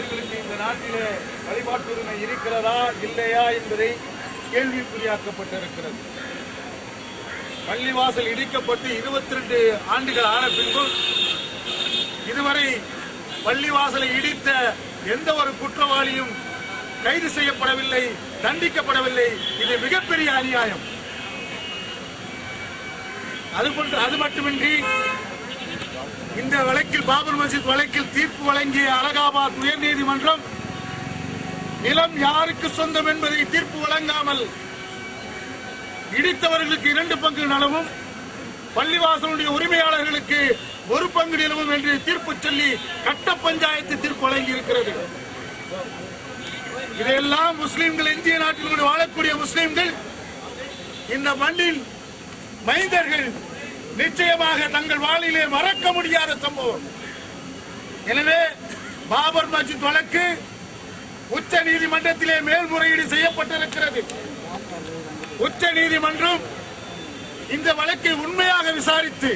மனிதர்களுக்கு இந்த நாட்டிலே வழிபாட்டுரிமை இருக்கிறதா இல்லையா என்பதை கேள்விக்குறியாக்கப்பட்டிருக்கிறது. பள்ளிவாசல் இடிக்கப்பட்டு இருபத்தி ரெண்டு ஆண்டுகள் ஆன பின்பு இதுவரை பள்ளிவாசலை இடித்த எந்த ஒரு குற்றவாளியும் கைது செய்யப்படவில்லை தண்டிக்கப்படவில்லை. இது மிகப்பெரிய அநியாயம். அது அது மட்டுமின்றி இந்த வழக்கில் பாபர் மசீத் வழக்கில் தீர்ப்பு வழங்கிய அலகாபாத் உயர்நீதிமன்றம் நிலம் யாருக்கு சொந்தம் என்பதை தீர்ப்பு வழங்காமல் இடித்தவர்களுக்கு இரண்டு பங்கு நலவும் பள்ளிவாசலுடைய உரிமையாளர்களுக்கு ஒரு பங்கு நிலவும் என்று தீர்ப்பு சொல்லி கட்ட பஞ்சாயத்து தீர்ப்பு வழங்கி இருக்கிறது இதையெல்லாம் முஸ்லிம்கள் இந்திய நாட்டில் வாழக்கூடிய முஸ்லிம்கள் இந்த மண்ணின் மைந்தர்கள் நிச்சயமாக தங்கள் வாழ்விலே மறக்க முடியாத சம்பவம். எனவே பாபர் மஸ்ஜித் வழக்கு உச்ச நீதிமன்றத்திலே மேல்முறையீடு செய்யப்பட்டிருக்கிறது. உச்ச நீதிமன்றம் இந்த வழக்கை உண்மையாக விசாரித்து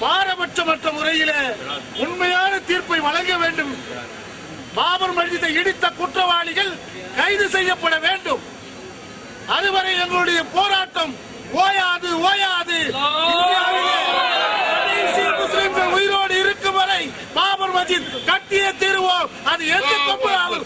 பாரபட்சமற்ற முறையில உண்மையான தீர்ப்பை வழங்க வேண்டும். பாபர் மஸ்ஜிதை இடித்த குற்றவாளிகள் கைது செய்யப்பட வேண்டும். அதுவரை எங்களுடைய போராட்டம் ஓயாது ஓயாது. மஸ்ஜித் கட்டியே தீருவோம். அது எந்த முடியாது